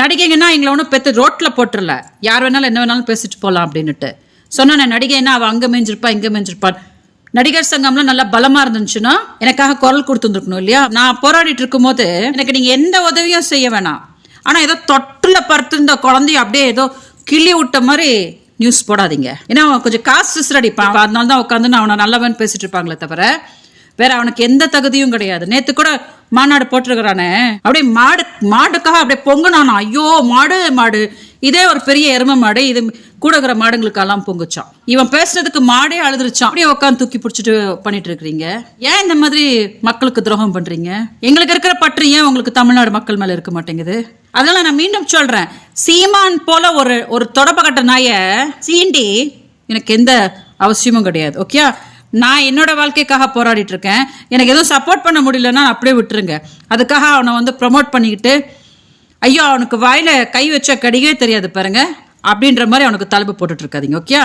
நடிகைங்கன்னா எங்களை ஒன்றும் பெற்று ரோட்டில் போட்டுறல. யார் வேணாலும் என்ன வேணாலும் பேசிட்டு போகலாம் அப்படின்னுட்டு. சொன்னேன் நடிகைன்னா அவள் அங்கே மேய்ஞ்சிருப்பா இங்கே மேய்ஞ்சிருப்பான் நடிகர் சங்கம்லாம் நல்லா பலமா இருந்துச்சுன்னா எனக்காக குரல் கொடுத்துருந்துருக்கணும் இல்லையா? நான் போராடிட்டு இருக்கும்போது எனக்கு நீங்க எந்த உதவியும் செய்ய வேணாம். ஆனா ஏதோ தொட்டில் படுத்திருந்த குழந்தைய அப்படியே ஏதோ கிள்ளி விட்ட மாதிரி நியூஸ் போடாதீங்க. ஏன்னா அவன் கொஞ்சம் காசு சிஸ்டர் அடிப்பான் அதனால தான் உட்காந்து நான் அவனை நல்லவன் பேசிட்டு இருப்பாங்களே தவிர வேற அவனுக்கு எந்த தகுதியும் கிடையாது. நேத்து கூட மாநாடு போட்டிருக்கிறானே. அப்படியே மாடு மாடுக்காக அப்படியே பொங்குனானா? ஐயோ மாடு மாடு. இதே ஒரு பெரிய எருமை மாடு. இது கூட இருக்கிற மாடுங்களுக்கெல்லாம் பொங்குச்சான். இவன் பேசுறதுக்கு மாடே அழுதுருச்சான். அப்படியே உட்காந்து தூக்கி பிடிச்சிட்டு பண்ணிட்டு இருக்கிறீங்க. ஏன் இந்த மாதிரி மக்களுக்கு துரோகம் பண்றீங்க? எங்களுக்கு இருக்கிற பற்று ஏன் உங்களுக்கு தமிழ்நாடு மக்கள் மேல இருக்க மாட்டேங்குது? அதனால நான் மீண்டும் சொல்றேன். சீமான் போல ஒரு ஒரு தொடப்பக்கட்ட நாய சீண்டி எனக்கு எந்த அவசியமும் கிடையாது. ஓகே நான் என்னோட வாழ்க்கைக்காக போராடிட்டு இருக்கேன் எனக்கு எதுவும் சப்போர்ட் பண்ண முடியலன்னா அப்படியே விட்டுருங்க. அதுக்காக அவனை வந்து ப்ரமோட் பண்ணிக்கிட்டு ஐயோ அவனுக்கு வாயில கை வச்ச கடிகவே தெரியாது பாருங்க அப்படின்ற மாதிரி அவனுக்கு தலைப்பு போட்டுட்டு இருக்காதிங்க ஓகே